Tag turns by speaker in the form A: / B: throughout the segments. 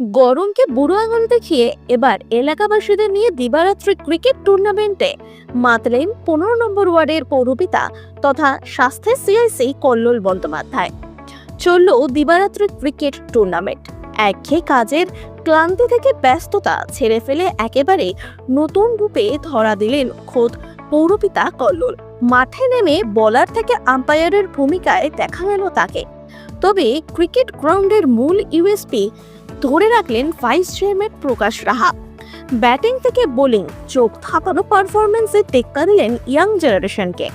A: গরমকে বুড়ো আঙুল দেখিয়ে এবার এলাকাবাসীদের নিয়ে দিবারাত্রি ক্রিকেট টুর্নামেন্টে মাতলেন পনেরো নম্বর ওয়ার্ডের পৌরপিতা তথা স্বাস্থ্যের সিআইসি কল্লোল বন্দ্যোপাধ্যায়। চলল দিবারাত্রি ক্রিকেট টুর্নামেন্ট। একঘেয়ে কাজের ক্লান্তি থেকে ব্যস্ততা ছেড়ে ফেলে একেবারে নতুন রূপে ধরা দিলেন খোদ পৌরপিতা কল্লোল। মাঠে নেমে বলার থেকে আম্পায়ারের ভূমিকায় দেখা গেল তাকে। তবে ক্রিকেট গ্রাউন্ডের মূল ইউএসপি ধরে রাখলেন vice chairman Prakash Raha. Batting থেকে বোলিং চোখ থাকানো পারফরমেন্সে টেক্কা দিলেন ইয়াং জেনারেশনকে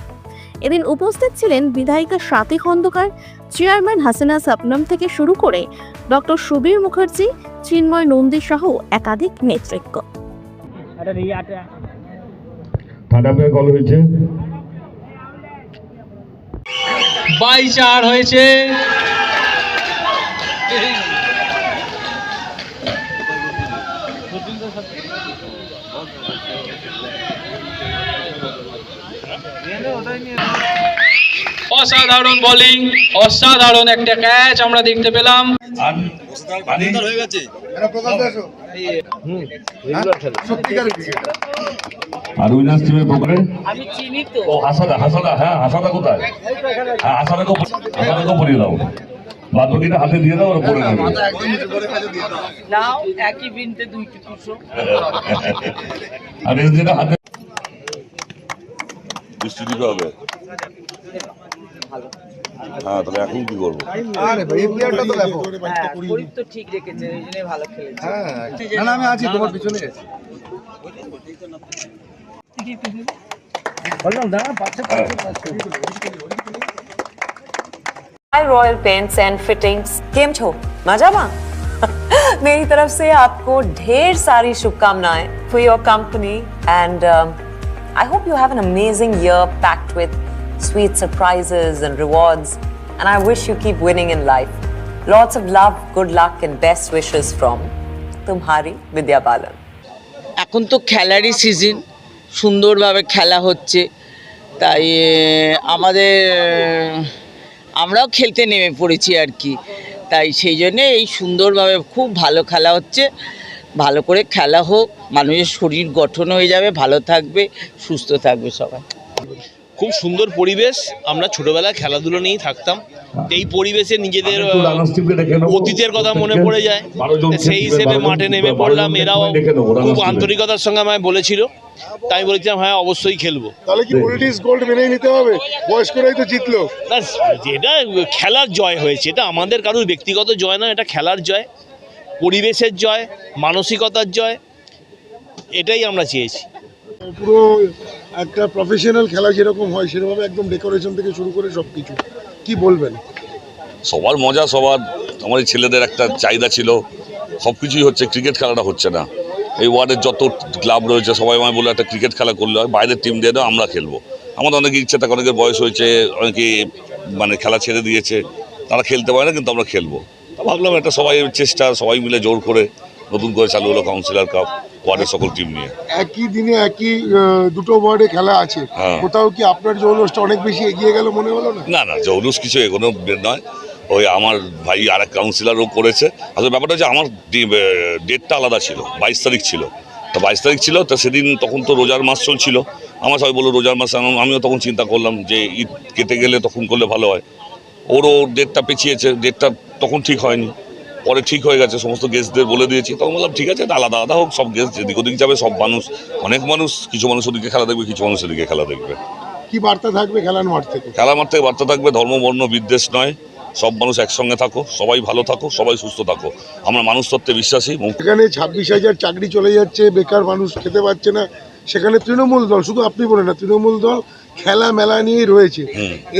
A: এদিন উপস্থিত ছিলেন বিধায়িকা স্বাতি খন্দকার চেয়ারম্যান হাসিনা সাপনাম থেকে শুরু করে ডক্টর সুবীর মুখার্জি চিন্ময় নন্দী সহ একাধিক নেতৃত্ব।
B: কল হয়েছে।
C: বাই চার হয়েছে। অসাধারণ বোলিং অসাধারণ একটা ক্যাচ আমরা দেখতে পেলাম।
B: আর উইনার্স টিমের
D: আমি চিনি তো।
B: ও হাসাদা হাসাদা হ্যাঁ হাসাদা কোথায়? হ্যাঁ হাসাদাকে হাসাদাকে পরিয়ে দাও। বাদ বাকিটা হাতে দিয়ে দাও ওরা পরে নেবে
D: নাও একই বিনতে দুইটি দুশো
B: আর যেটা হাতে
E: বৃষ্টি দিতে হবে। হ্যাঁ তাহলে এখন কি করব?
F: আরে ভাই এই প্লেয়ারটা তো ব্যাপক।
D: হ্যাঁ পরিপ তো ঠিক রেখেছে ওই জন্যই ভালো খেলেছে।
F: হ্যাঁ না আমি আছি তোমার পিছনে আছি।
G: Hi Royal Paints and fittings केम छो मजामा मेरी तरफ से आपको ढेर सारी शुभकामनाएं for your company and I hope you have an amazing year packed with sweet surprises and rewards and I wish you keep winning in life. Lots of love, good luck and best wishes from Tumhari Vidya Balan.
D: এখন তো খেলারই season সুন্দরভাবে খেলা হচ্ছে তাই আহ, আমাদের আহ, আমরাও খেলতে নেমে পড়েছি আর কি। তাই সেই জন্যে এই সুন্দরভাবে খুব ভালো খেলা হচ্ছে। ভালো করে খেলা হোক, মানুষের শরীর গঠন হয়ে যাবে, ভালো থাকবে, সুস্থ থাকবে সবাই।
H: খুব সুন্দর পরিবেশ। আমরা ছোটবেলায় খেলাধুলো নিয়েই থাকতাম। এই পরিবেশে নিজেদের। অতীতের কথা মনে পড়ে যায়। সেই হিসেবে মাঠে নেমে পড়লাম। এরাও খুব আন্তরিকতার সঙ্গে আমায় বলেছিল। তাই বলেছিলাম হ্যাঁ অবশ্যই খেলব।
F: তাহলে কি পলিটিক্স গোল্ড মেনে নিতে হবে? বয়স্করাই তো জিতলো।
H: না এটা খেলার জয় হয়েছে এটা আমাদের কারোর ব্যক্তিগত জয় না এটা খেলার জয় পরিবেশের জয় মানসিকতার জয় এটাই আমরা চেয়েছি।
F: পুরো একটা প্রফেশনাল খেলা যেরকম হয় সেরকম একদম ডেকোরেশন থেকে শুরু করে সব কিছু কি বলবেন?
E: সবার মজা, সবার এই ছেলেদের একটা চাহিদা ছিল। সব কিছুই হচ্ছে ক্রিকেট খেলাটা হচ্ছে না। এই ওয়ার্ডের যত ক্লাব রয়েছে, সবাই আমায় বলে একটা ক্রিকেট খেলা করলে হয়, বাইরের টিম দিয়ে দাও, আমরা খেলব। আমাদের অনেকে ইচ্ছে থাকে অনেকের বয়স হয়েছে, অনেকে মানে খেলা ছেড়ে দিয়েছে, তারা খেলতে পারে না, কিন্তু আমরা খেলব। ভাবলাম একটা সবাই চেষ্টা, সবাই মিলে জোর করে নতুন করে চালু হলো কাউন্সিলর কাপ ওয়ার্ডের সকল টিম নিয়ে।
F: একই দিনে একই দুটো ওয়ার্ডে খেলা আছে।
E: হ্যাঁ।
F: কোথাও কি আপনার জৌলসটা অনেক বেশি এগিয়ে গেল মনে হলো না?
E: না না জৌলুস কিছু এগোনো নয়। ওই আমার ভাই আর এক কাউন্সিলারও করেছে। আসলে ব্যাপারটা হচ্ছে আমার ডেটটা আলাদা ছিল বাইশ তারিখ ছিল। তো বাইশ তারিখ ছিল তো সেদিন তখন তো রোজার মাস চলছিল। আমার সবাই বলল রোজার মাস আম- আমিও তখন চিন্তা করলাম যে ঈদ কেটে গেলে তখন করলে ভালো হয়। ওরও ডেটটা পেছিয়েছে ডেটটা তখন ঠিক হয়নি। পরে ঠিক হয়ে গেছে সমস্ত গেস্টদের বলে দিয়েছি। তখন বললাম ঠিক আছে আলাদা আলাদা হোক সব গেস্ট যেদিক ওদিক যাবে সব মানুষ অনেক মানুষ কিছু মানুষ ওদিকে খেলা দেখবে কিছু মানুষ এদিকে খেলা দেখবে।
F: কি বার্তা থাকবে খেলার মাঠ থেকে?
E: খেলা মাঠ থেকে বার্তা থাকবে ধর্ম বর্ণ বিদ্বেষ নয়। সব মানুষ একসঙ্গে থাকো সবাই ভালো থাকো সবাই সুস্থ থাকো। আমরা মানুষ তত্ত্বে বিশ্বাসী
F: এখানে ছাব্বিশ হাজার চাকরি চলে যাচ্ছে বেকার মানুষ খেতে পাচ্ছে না। সেখানে তৃণমূল দল শুধু আপনি বলেন না তৃণমূল দল খেলা মেলা নিয়েই রয়েছে।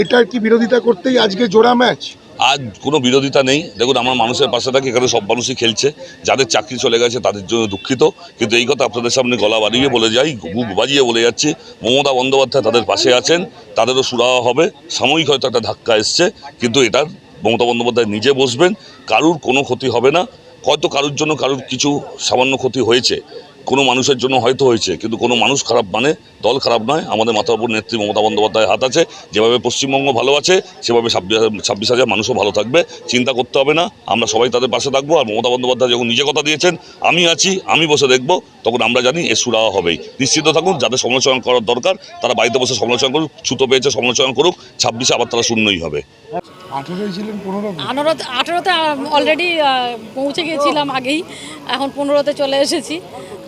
F: এটার কি বিরোধিতা করতেই আজকে জোড়া ম্যাচ
E: আজ কোনো বিরোধিতা নেই। দেখুন, আমার মানুষের পাশে থাকি, এখানে সব মানুষই খেলছে। যাদের চাকরি চলে গেছে, তাদের জন্য দুঃখিত। কিন্তু এই কথা আপনাদের সামনে গলা বাড়িয়ে বলে যাই, বুক বাজিয়ে বলে যাচ্ছি, মমতা বন্দ্যোপাধ্যায় তাদের পাশে আছেন, তাদেরও সুরাহা হবে। সাময়িক হয়তো একটা ধাক্কা এসছে, কিন্তু এটার মমতা বন্দ্যোপাধ্যায় নিজে বসবেন, কারুর কোনো ক্ষতি হবে না। হয়তো কারুর জন্য কারুর কিছু সামান্য ক্ষতি হয়েছে। কোনো মানুষের জন্য হয়তো হয়েছে কিন্তু কোনো মানুষ খারাপ মানে দল খারাপ নয়। আমাদের মাথার উপর নেত্রী মমতা বন্দ্যোপাধ্যায় হাত আছে। যেভাবে পশ্চিমবঙ্গ ভালো আছে সেভাবে ছাব্বিশ ছাব্বিশ হাজার মানুষও ভালো থাকবে। চিন্তা করতে হবে না আমরা সবাই তাদের পাশে থাকব। আর মমতা বন্দ্যোপাধ্যায় যখন নিজে কথা দিয়েছেন আমি আছি আমি বসে দেখব তখন আমরা জানি এ সুরাহা হবেই। নিশ্চিত থাকুন যাদের সমালোচনা করার দরকার তারা বাড়িতে বসে সমালোচনা করুক ছুতো পেয়েছে সমালোচনা করুক ছাব্বিশে আবার তারা শূন্যই হবে।
I: আঠারোতে অলরেডি পৌঁছে গিয়েছিলাম আগেই। এখন পনেরোতে চলে এসেছি।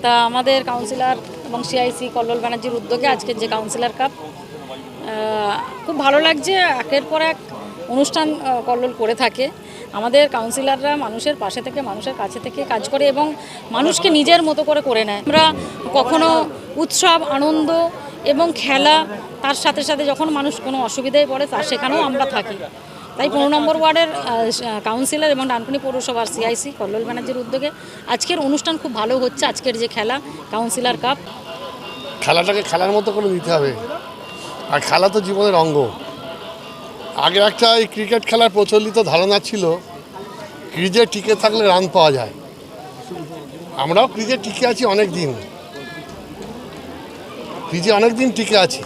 I: তা আমাদের কাউন্সিলর এবং সিআইসি কল্লোল ব্যানার্জির উদ্যোগে আজকের যে কাউন্সিলর কাপ খুব ভালো লাগছে। একের পর এক অনুষ্ঠান কল্লোল করে থাকে। আমাদের কাউন্সিলররা মানুষের পাশে থেকে, মানুষের কাছে থেকে কাজ করে এবং মানুষকে নিজের মতো করে করে নেয়। আমরা কখনো উৎসব, আনন্দ এবং খেলা, তার সাথে সাথে যখন মানুষ কোনো অসুবিধায় পড়ে, তার সেখানেও আমরা থাকি। তাই পনেরো নম্বর ওয়ার্ডের কাউন্সিলর এবং ডানকুনি পৌরসভার সিআইসি কল্লোল ব্যানার্জির উদ্যোগে আজকের অনুষ্ঠান খুব ভালো হচ্ছে, আজকের যে খেলা কাউন্সিলর কাপ
J: খেলাটাকে খেলার মতো করে দিতে হবে। আর খেলা তো জীবনের অঙ্গ। আগে একটা এই ক্রিকেট খেলার প্রচলিত ধারণা ছিল, ক্রিজে টিকে থাকলে রান পাওয়া যায়। আমরাও ক্রিজে টিকে আছি অনেক দিন ক্রিজে অনেক দিন টিকে আছি।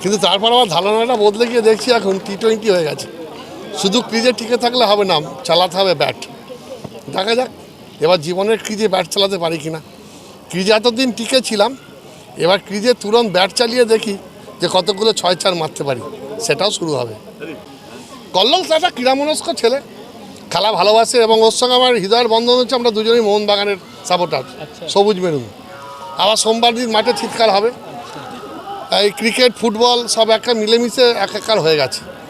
J: কিন্তু তারপর আমার ধারণাটা বদলে গিয়ে দেখছি এখন টি টোয়েন্টি হয়ে গেছে। শুধু ক্রিজে টিকে থাকলে হবে না চালাতে হবে ব্যাট দেখা যাক এবার জীবনের ক্রিজে ব্যাট চালাতে পারি কিনা। ক্রিজে এতদিন টিকে ছিলাম এবার ক্রিজে তুরন্ত ব্যাট চালিয়ে দেখি যে কতগুলো ছয় চার মারতে পারি সেটাও শুরু হবে। কল্লোল তো একটা ক্রীড়ামনস্ক ছেলে খেলা ভালোবাসে এবং ওর সঙ্গে আমার হৃদয়ের বন্ধন হচ্ছে আমরা দুজনেই মোহনবাগানের সাপোর্টার সবুজ মেরুন। আবার সোমবার দিন মাঠে শীতকাল হবে এই ক্রিকেট ফুটবল সব একটা মিলেমিশে এক একাকার হয়ে গেছে।